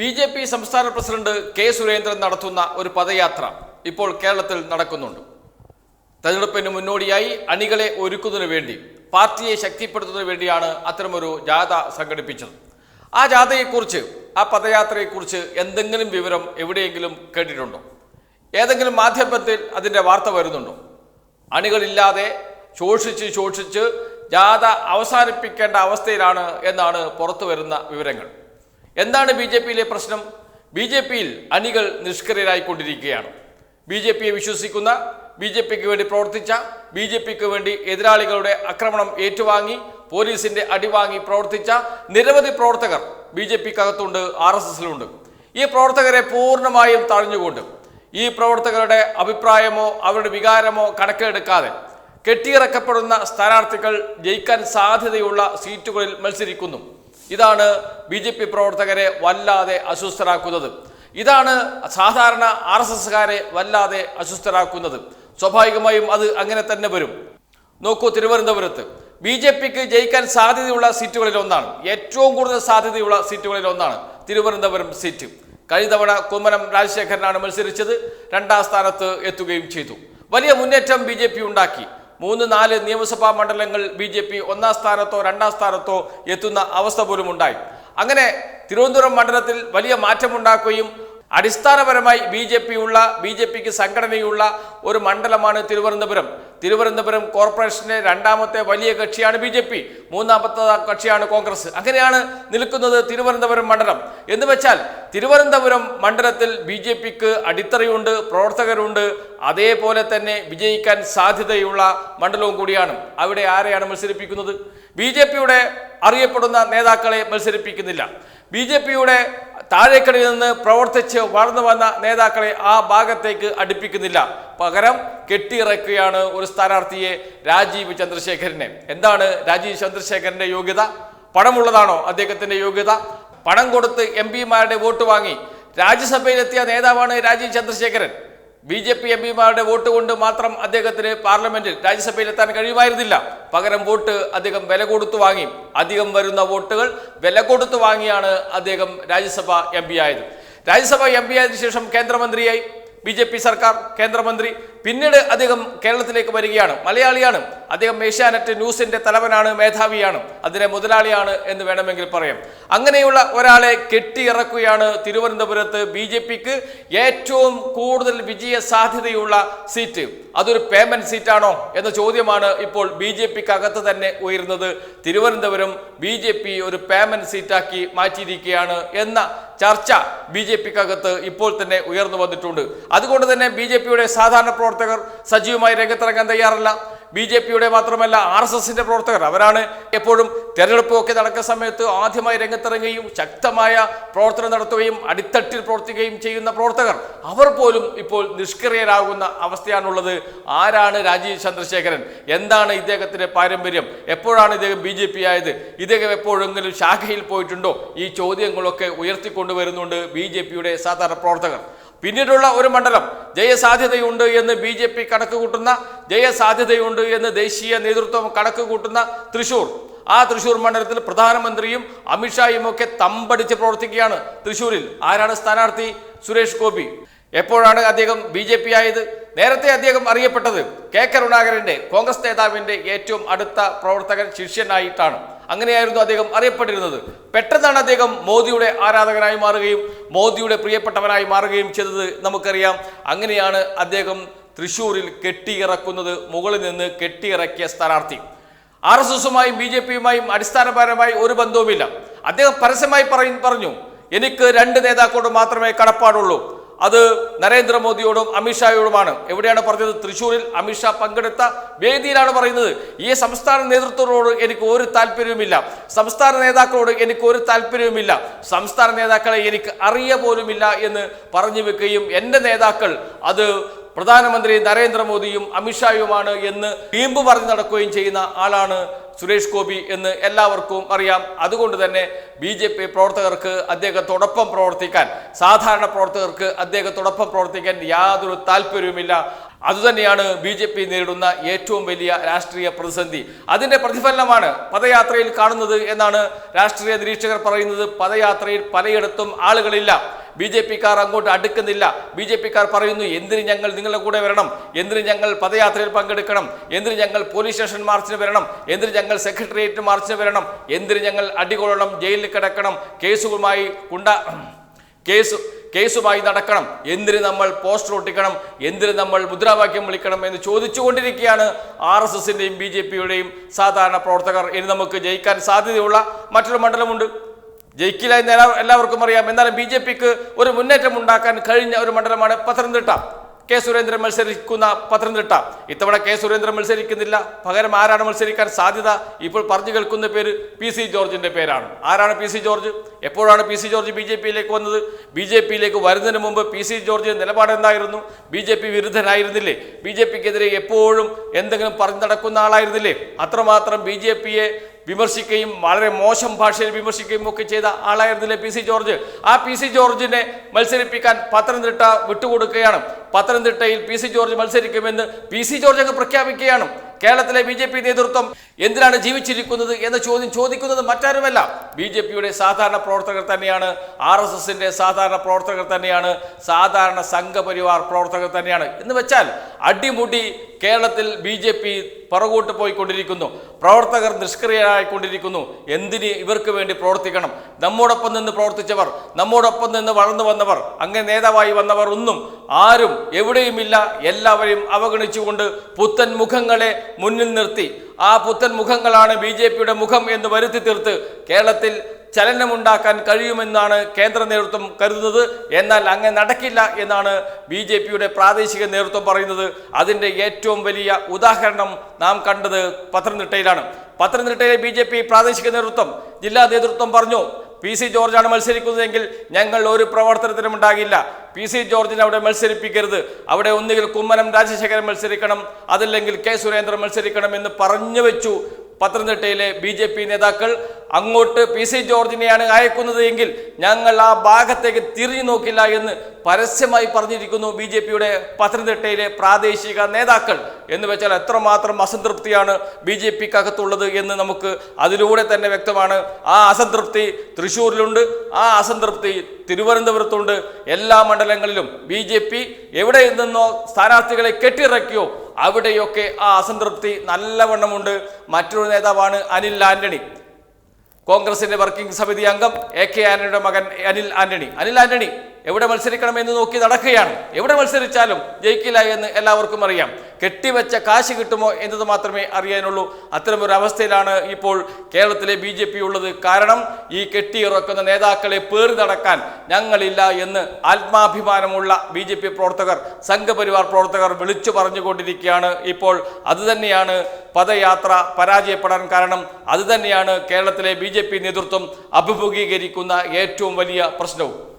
B J P സംസ്ഥാന president K Surendran നടത്തുന്ന ഒരു പദയാത്ര ഇപ്പോൾ കേരളത്തിൽ നടക്കുന്നുണ്ട്. തെരഞ്ഞെടുപ്പിന് മുന്നോടിയായി അണികളെ ഒരുക്കുന്നതിന് വേണ്ടി പാർട്ടിയെ ശക്തിപ്പെടുത്തുന്നതിന് വേണ്ടിയാണ് അത്തരമൊരു ജാഥ സംഘടിപ്പിച്ചത്. ആ ജാഥയെക്കുറിച്ച് ആ പദയാത്രയെക്കുറിച്ച് എന്തെങ്കിലും വിവരം എവിടെയെങ്കിലും കേട്ടിട്ടുണ്ടോ? ഏതെങ്കിലും മാധ്യമത്തിൽ അതിന്റെ വാർത്ത വരുന്നുണ്ടോ? അണികളില്ലാതെ ശോഷിച്ച് ശോഷിച്ച് ജാഥ അവസാനിപ്പിക്കേണ്ട അവസ്ഥയിലാണ് എന്നാണ് പുറത്തു വരുന്ന വിവരങ്ങൾ. എന്താണ് ബി ജെ പിയിലെ പ്രശ്നം? ബി ജെ പിയിൽ അണികൾ നിഷ്ക്രിയരായിക്കൊണ്ടിരിക്കുകയാണ്. ബി ജെ പിയെ വിശ്വസിക്കുന്ന ബി ജെ പിക്ക് വേണ്ടി പ്രവർത്തിച്ച ബി ജെ പിക്ക് വേണ്ടി എതിരാളികളുടെ ആക്രമണം ഏറ്റുവാങ്ങി പോലീസിന്റെ അടിവാങ്ങി പ്രവർത്തിച്ച നിരവധി പ്രവർത്തകർ ബി ജെ പിക്കകത്തുണ്ട് ആർ എസ് എസിലുണ്ട്. ഈ പ്രവർത്തകരെ പൂർണമായും തഴഞ്ഞുകൊണ്ട് ഈ പ്രവർത്തകരുടെ അഭിപ്രായമോ അവരുടെ വികാരമോ കണക്കിലെടുക്കാതെ കെട്ടിയിറക്കപ്പെടുന്ന സ്ഥാനാർത്ഥികൾ ജയിക്കാൻ സാധ്യതയുള്ള സീറ്റുകളിൽ മത്സരിക്കുന്നു. ഇതാണ് ബി ജെ പി പ്രവർത്തകരെ വല്ലാതെ അസ്വസ്ഥരാക്കുന്നത്. ഇതാണ് സാധാരണ ആർ എസ് എസ്സുകാരെ വല്ലാതെ അസ്വസ്ഥരാക്കുന്നത്. സ്വാഭാവികമായും അത് അങ്ങനെ തന്നെ വരും. നോക്കൂ തിരുവനന്തപുരത്ത്. ബി ജെ പിക്ക് ജയിക്കാൻ സാധ്യതയുള്ള സീറ്റുകളിൽ ഒന്നാണ്. ഏറ്റവും കൂടുതൽ സാധ്യതയുള്ള സീറ്റുകളിൽ ഒന്നാണ് തിരുവനന്തപുരം സീറ്റ്. കഴിഞ്ഞ തവണ കുമ്മനം രാജശേഖരനാണ് മത്സരിച്ചത്. രണ്ടാം സ്ഥാനത്ത് എത്തുകയും ചെയ്തു. വലിയ മുന്നേറ്റം ബി ജെ പി ഉണ്ടാക്കി. മൂന്ന് നാല് നിയമസഭാ മണ്ഡലങ്ങൾ ബി ജെ പി ഒന്നാം സ്ഥാനത്തോ രണ്ടാം സ്ഥാനത്തോ എത്തുന്ന അവസ്ഥ പോലും ഉണ്ടായി അങ്ങനെ തിരുവനന്തപുരം മണ്ഡലത്തിൽ വലിയ മാറ്റമുണ്ടാക്കുകയും അടിസ്ഥാനപരമായി ബി ജെ പി ഉള്ള ബി ജെ പിക്ക് സംഘടനയുള്ള ഒരു മണ്ഡലമാണ് തിരുവനന്തപുരം. തിരുവനന്തപുരം കോർപ്പറേഷന്റെ രണ്ടാമത്തെ വലിയ കക്ഷിയാണ് ബി ജെ പി മൂന്നാമത്തെ കക്ഷിയാണ് കോൺഗ്രസ്. അങ്ങനെയാണ് നിൽക്കുന്നത് തിരുവനന്തപുരം മണ്ഡലം. എന്ന് വെച്ചാൽ തിരുവനന്തപുരം മണ്ഡലത്തിൽ ബി ജെ പിക്ക് അടിത്തറയുണ്ട് പ്രവർത്തകരുണ്ട്. അതേപോലെ തന്നെ വിജയിക്കാൻ സാധ്യതയുള്ള മണ്ഡലവും കൂടിയാണ്. അവിടെ ആരെയാണ് മത്സരിപ്പിക്കുന്നത്? ബി ജെ പിയുടെ അറിയപ്പെടുന്ന നേതാക്കളെ മത്സരിപ്പിക്കുന്നില്ല. ബി ജെ പിയുടെ താഴേക്കടയിൽ നിന്ന് പ്രവർത്തിച്ച് വളർന്നു വന്ന നേതാക്കളെ ആ ഭാഗത്തേക്ക് അടുപ്പിക്കുന്നില്ല. പകരം കെട്ടിയിറക്കുകയാണ് ഒരു സ്ഥാനാർത്ഥിയെ രാജീവ് ചന്ദ്രശേഖരനെ. എന്താണ് രാജീവ് ചന്ദ്രശേഖരന്റെ യോഗ്യത? പണമുള്ളതാണോ അദ്ദേഹത്തിന്റെ യോഗ്യത? പണം കൊടുത്ത് എം പിമാരുടെ വോട്ട് വാങ്ങി. രാജ്യസഭയിലെത്തിയ നേതാവാണ് Rajeev Chandrasekharan. B J P M പിമാരുടെ വോട്ട് കൊണ്ട് മാത്രം അദ്ദേഹത്തിന് പാർലമെന്റിൽ രാജ്യസഭയിൽ എത്താൻ കഴിയുമായിരുന്നില്ല. പകരം വോട്ട് അദ്ദേഹം വില കൊടുത്തു വാങ്ങി. അധികം വരുന്ന വോട്ടുകൾ വില കൊടുത്തു വാങ്ങിയാണ് അദ്ദേഹം രാജ്യസഭ എം പി ആയത്. രാജ്യസഭ എം പി ആയതിനു ശേഷം കേന്ദ്രമന്ത്രിയായി. ബി ജെ പി സർക്കാർ കേന്ദ്രമന്ത്രി പിന്നീട് അദ്ദേഹം കേരളത്തിലേക്ക് വരികയാണ്. മലയാളിയാണ്. അദ്ദേഹം ഏഷ്യാനെറ്റ് ന്യൂസിന്റെ തലവനാണ് മേധാവിയാണ്. അതിലെ മുതലാളിയാണ് എന്ന് വേണമെങ്കിൽ പറയാം. അങ്ങനെയുള്ള ഒരാളെ കെട്ടിയിറക്കുകയാണ് തിരുവനന്തപുരത്ത് ബി ജെ പിക്ക് ഏറ്റവും കൂടുതൽ വിജയ സാധ്യതയുള്ള സീറ്റ്. അതൊരു പേമെന്റ് സീറ്റാണോ എന്ന ചോദ്യമാണ് ഇപ്പോൾ ബി ജെ പിക്ക് അകത്ത് തന്നെ ഉയരുന്നത്. തിരുവനന്തപുരം ബി ജെ പി ഒരു പേമെന്റ് സീറ്റാക്കി മാറ്റിയിരിക്കുകയാണ് എന്ന ചർച്ച ബി ജെ പിക്കകത്ത് ഇപ്പോൾ തന്നെ ഉയർന്നു വന്നിട്ടുണ്ട്. അതുകൊണ്ട് തന്നെ ബി ജെ പിയുടെ സാധാരണ പ്രവർത്തകർ സജീവമായി രംഗത്തിറങ്ങാൻ തയ്യാറല്ല. ബി ജെ പിയുടെ മാത്രമല്ല ആർ എസ് എസിന്റെ പ്രവർത്തകർ. അവരാണ് എപ്പോഴും തെരഞ്ഞെടുപ്പ് ഒക്കെ നടക്കുന്ന സമയത്ത് ആദ്യമായി രംഗത്തിറങ്ങുകയും ശക്തമായ പ്രവർത്തനം നടത്തുകയും അടിത്തട്ടിൽ പ്രവർത്തിക്കുകയും ചെയ്യുന്ന പ്രവർത്തകർ അവർ പോലും ഇപ്പോൾ നിഷ്ക്രിയരാകുന്ന അവസ്ഥയാണുള്ളത്. ആരാണ് രാജീവ് ചന്ദ്രശേഖരൻ? എന്താണ് ഇദ്ദേഹത്തിന്റെ പാരമ്പര്യം? എപ്പോഴാണ് ഇദ്ദേഹം ബി ജെ പി ആയത്? ഇദ്ദേഹം എപ്പോഴെങ്കിലും ശാഖയിൽ പോയിട്ടുണ്ടോ? ഈ ചോദ്യങ്ങളൊക്കെ ഉയർത്തിക്കൊണ്ടുവരുന്നുണ്ട് ബി ജെ പിയുടെ സാധാരണ പ്രവർത്തകർ. പിന്നീടുള്ള ഒരു മണ്ഡലം ജയസാധ്യതയുണ്ട് എന്ന് ബി ജെ പി കണക്ക് കൂട്ടുന്ന ജയസാധ്യതയുണ്ട് എന്ന് ദേശീയ നേതൃത്വം കണക്ക് കൂട്ടുന്ന തൃശൂർ. ആ തൃശൂർ മണ്ഡലത്തിൽ പ്രധാനമന്ത്രിയും അമിത്ഷായും ഒക്കെ തമ്പടിച്ച് പ്രവർത്തിക്കുകയാണ് തൃശൂരിൽ. ആരാണ് സ്ഥാനാർത്ഥി? സുരേഷ് ഗോപി. എപ്പോഴാണ് അദ്ദേഹം ബി ജെ പി ആയത്? നേരത്തെ അദ്ദേഹം അറിയപ്പെട്ടത് കെ കരുണാകരന്റെ കോൺഗ്രസ് നേതാവിന്റെ ഏറ്റവും അടുത്ത പ്രവർത്തകൻ ശിഷ്യനായിട്ടാണ്. അങ്ങനെയായിരുന്നു അദ്ദേഹം അറിയപ്പെട്ടിരുന്നത്. പെട്ടെന്നാണ് അദ്ദേഹം മോദിയുടെ ആരാധകനായി മാറുകയും മോദിയുടെ പ്രിയപ്പെട്ടവനായി മാറുകയും ചെയ്തത് നമുക്കറിയാം. അങ്ങനെയാണ് അദ്ദേഹം തൃശൂരിൽ കെട്ടിയിറക്കുന്നത് മുകളിൽ നിന്ന് കെട്ടിയിറക്കിയ സ്ഥാനാർത്ഥി. ആർ എസ് എസുമായും ബി ജെ പിയുമായും അടിസ്ഥാനപരമായി ഒരു ബന്ധവുമില്ല. അദ്ദേഹം പരസ്യമായി പറയും പറഞ്ഞു എനിക്ക് രണ്ട് നേതാക്കളോട് മാത്രമേ കടപ്പാടുള്ളൂ. അത് നരേന്ദ്രമോദിയോടും അമിത്ഷായോടുമാണ്. എവിടെയാണ് പറഞ്ഞത്? തൃശ്ശൂരിൽ അമിത്ഷാ പങ്കെടുത്ത വേദിയിലാണ് പറയുന്നത്. ഈ സംസ്ഥാന നേതൃത്വത്തോട് എനിക്ക് ഒരു താല്പര്യവുമില്ല. സംസ്ഥാന നേതാക്കളോട് എനിക്ക് ഒരു താല്പര്യവുമില്ല. സംസ്ഥാന നേതാക്കളെ എനിക്ക് അറിയ പോലുമില്ല എന്ന് പറഞ്ഞു വെക്കുകയും എന്റെ നേതാക്കൾ അത് പ്രധാനമന്ത്രി നരേന്ദ്രമോദിയും അമിത്ഷായുമാണ് എന്ന് വീമ്പ് പറഞ്ഞു നടക്കുകയും ചെയ്യുന്ന ആളാണ് സുരേഷ് ഗോപി എന്ന് എല്ലാവർക്കും അറിയാം. അതുകൊണ്ട് തന്നെ ബി ജെ പി പ്രവർത്തകർക്ക് അദ്ദേഹത്തോടൊപ്പം പ്രവർത്തിക്കാൻ സാധാരണ പ്രവർത്തകർക്ക് അദ്ദേഹത്തോടൊപ്പം പ്രവർത്തിക്കാൻ യാതൊരു താല്പര്യവുമില്ല. അതുതന്നെയാണ് ബി ജെ പി നേരിടുന്ന ഏറ്റവും വലിയ രാഷ്ട്രീയ പ്രതിസന്ധി. അതിന്റെ പ്രതിഫലനമാണ് പദയാത്രയിൽ കാണുന്നത് എന്നാണ് രാഷ്ട്രീയ നിരീക്ഷകർ പറയുന്നത്. പദയാത്രയിൽ പലയിടത്തും ആളുകളില്ല. ബി ജെ പിക്കാർ അങ്ങോട്ട് അടുക്കുന്നില്ല. ബി ജെ പിക്കാർ പറയുന്നു എന്തിന് ഞങ്ങൾ നിങ്ങളുടെ കൂടെ വരണം? എന്തിന് ഞങ്ങൾ പദയാത്രയിൽ പങ്കെടുക്കണം? എന്തിന് ഞങ്ങൾ പോലീസ് സ്റ്റേഷൻ മാർച്ചിന് വരണം? എന്തിന് ഞങ്ങൾ സെക്രട്ടേറിയറ്റ് മാർച്ചിന് വരണം? എന്തിന് ഞങ്ങൾ അടികൊള്ളണം ജയിലിൽ കിടക്കണം? കേസുകളുമായി കുണ്ട കേസ് കേസുമായി നടക്കണം. എന്തിന് നമ്മൾ പോസ്റ്റർ ഒട്ടിക്കണം? എന്തിന് നമ്മൾ മുദ്രാവാക്യം വിളിക്കണം? എന്ന് ചോദിച്ചുകൊണ്ടിരിക്കുകയാണ് ആർ എസ് എസിന്റെയും ബി ജെ പിയുടെയും സാധാരണ പ്രവർത്തകർ. ഇനി നമുക്ക് ജയിക്കാൻ സാധ്യതയുള്ള മറ്റൊരു മണ്ഡലമുണ്ട്. ജയിക്കില്ല എന്ന് എല്ലാ- എല്ലാവർക്കും അറിയാം. എന്നാലും ബി ജെ പിക്ക് ഒരു മുന്നേറ്റം ഉണ്ടാക്കാൻ കഴിഞ്ഞ ഒരു മണ്ഡലമാണ് പത്തനംതിട്ട. കെ സുരേന്ദ്രൻ മത്സരിക്കുന്ന പത്തനംതിട്ട. ഇത്തവണ കെ സുരേന്ദ്രൻ മത്സരിക്കുന്നില്ല. പകരം ആരാണ് മത്സരിക്കാൻ സാധ്യത? ഇപ്പോൾ പറഞ്ഞു കേൾക്കുന്ന പേര് പി സി ജോർജിന്റെ പേരാണ്. ആരാണ് പി സി ജോർജ്? എപ്പോഴാണ് P C George B J പിയിലേക്ക് വന്നത്? ബി ജെ പിയിലേക്ക് വരുന്നതിന് മുമ്പ് പി സി ജോർജ് നിലപാട് എന്തായിരുന്നു? ബി ജെ പി വിരുദ്ധനായിരുന്നില്ലേ? ബി ജെ പിക്കെതിരെ എപ്പോഴും എന്തെങ്കിലും പറഞ്ഞു നടക്കുന്ന ആളായിരുന്നില്ലേ? അത്രമാത്രം ബി ജെ പിയെ വിമർശിക്കുകയും വളരെ മോശം ഭാഷയിൽ വിമർശിക്കുകയും ഒക്കെ ചെയ്ത ആളായിരുന്നില്ലേ പി സി ജോർജ്? ആ പി സി ജോർജിനെ മത്സരിപ്പിക്കാൻ പത്തനംതിട്ട വിട്ടുകൊടുക്കുകയാണ്. പത്തനംതിട്ടയിൽ പി സി ജോർജ് മത്സരിക്കുമെന്ന് പി സി ജോർജ് അങ്ങ് പ്രഖ്യാപിക്കുകയാണ്. കേരളത്തിലെ ബി ജെ പി നേതൃത്വം എന്തിനാണ് ജീവിച്ചിരിക്കുന്നത് എന്ന ചോദ്യം ചോദിക്കുന്നത് മറ്റാരുമല്ല. ബി ജെ പിയുടെ സാധാരണ പ്രവർത്തകർ തന്നെയാണ് ആർ എസ് എസിന്റെ സാധാരണ പ്രവർത്തകർ തന്നെയാണ് സാധാരണ സംഘപരിവാർ പ്രവർത്തകർ തന്നെയാണ്. എന്ന് വെച്ചാൽ അടിമുടി കേരളത്തിൽ ബി ജെ പി പുറകോട്ട് പോയിക്കൊണ്ടിരിക്കുന്നു. പ്രവർത്തകർ നിഷ്ക്രിയരായിക്കൊണ്ടിരിക്കുന്നു. എന്തിന് ഇവർക്ക് വേണ്ടി പ്രവർത്തിക്കണം? നമ്മോടൊപ്പം നിന്ന് പ്രവർത്തിച്ചവർ നമ്മോടൊപ്പം നിന്ന് വളർന്നു വന്നവർ അങ്ങനെ നേതാവായി വന്നവർ ഒന്നും ആരും എവിടെയുമില്ല. എല്ലാവരെയും അവഗണിച്ചുകൊണ്ട് പുത്തൻ മുഖങ്ങളെ മുന്നിൽ നിർത്തി. ആ പുത്തൻ മുഖങ്ങളാണ് ബി ജെ പിയുടെ മുഖം എന്ന് വരുത്തി തീർത്ത് കേരളത്തിൽ ചലനമുണ്ടാക്കാൻ കഴിയുമെന്നാണ് കേന്ദ്ര നേതൃത്വം കരുതുന്നത്. എന്നാൽ അങ്ങനെ നടക്കില്ല എന്നാണ് ബി ജെ പിയുടെ പ്രാദേശിക നേതൃത്വം പറയുന്നത്. അതിന്റെ ഏറ്റവും വലിയ ഉദാഹരണം നാം കണ്ടത് പത്തനംതിട്ടയിലാണ്. പത്തനംതിട്ടയിലെ ബി ജെ പി പ്രാദേശിക നേതൃത്വം ജില്ലാ നേതൃത്വം പറഞ്ഞു പി സി ജോർജാണ് മത്സരിക്കുന്നതെങ്കിൽ ഞങ്ങൾ ഒരു പ്രവർത്തനത്തിനും ഉണ്ടാകില്ല. പി സി ജോർജിനെ അവിടെ മത്സരിപ്പിക്കരുത്. അവിടെ ഒന്നുകിൽ കുമ്മനം രാജശേഖരൻ മത്സരിക്കണം അതല്ലെങ്കിൽ കെ സുരേന്ദ്രൻ മത്സരിക്കണം എന്ന് പറഞ്ഞു വെച്ചു. പത്തനംതിട്ടയിലെ ബി ജെ പി നേതാക്കൾ അങ്ങോട്ട് പി സി ജോർജിനെയാണ് അയക്കുന്നത് എങ്കിൽ ഞങ്ങൾ ആ ഭാഗത്തേക്ക് തിരിഞ്ഞു നോക്കില്ല എന്ന് പരസ്യമായി പറഞ്ഞിരിക്കുന്നു ബി ജെ പിയുടെ പത്തനംതിട്ടയിലെ പ്രാദേശിക നേതാക്കൾ. എന്ന് വെച്ചാൽ എത്രമാത്രം അസംതൃപ്തിയാണ് ബി ജെ പിക്കകത്തുള്ളത് എന്ന് നമുക്ക് അതിലൂടെ തന്നെ വ്യക്തമാണ്. ആ അസംതൃപ്തി തൃശ്ശൂരിലുണ്ട് ആ അസംതൃപ്തി തിരുവനന്തപുരത്തുണ്ട്. എല്ലാ മണ്ഡലങ്ങളിലും ബി ജെ പി എവിടെ നിന്നോ സ്ഥാനാർത്ഥികളെ കെട്ടിറക്കിയോ അവിടെയൊക്കെ ആ അസംതൃപ്തി നല്ലവണ്ണമുണ്ട്. മറ്റൊരു നേതാവാണ് അനിൽ ആന്റണി. കോൺഗ്രസിന്റെ വർക്കിംഗ് സമിതി അംഗം എ കെ ആന്റണിയുടെ മകൻ അനിൽ ആന്റണി. അനിൽ ആന്റണി എവിടെ മത്സരിക്കണം എന്ന് നോക്കി നടക്കുകയാണ്. എവിടെ മത്സരിച്ചാലും ജയിക്കില്ല എന്ന് എല്ലാവർക്കും അറിയാം. കെട്ടിവെച്ച കാശ് കിട്ടുമോ എന്നത് മാത്രമേ അറിയാനുള്ളൂ. അത്തരമൊരു അവസ്ഥയിലാണ് ഇപ്പോൾ കേരളത്തിലെ ബി ജെ പി ഉള്ളത്. കാരണം ഈ കെട്ടിയിറക്കുന്ന നേതാക്കളെ പേറി നടക്കാൻ ഞങ്ങളില്ല എന്ന് ആത്മാഭിമാനമുള്ള ബി ജെ പി പ്രവർത്തകർ സംഘപരിവാർ പ്രവർത്തകർ വിളിച്ചു പറഞ്ഞുകൊണ്ടിരിക്കുകയാണ്. ഇപ്പോൾ അതുതന്നെയാണ് പദയാത്ര പരാജയപ്പെടാൻ കാരണം. അതുതന്നെയാണ് കേരളത്തിലെ ബി നേതൃത്വം അഭിമുഖീകരിക്കുന്ന ഏറ്റവും വലിയ പ്രശ്നവും.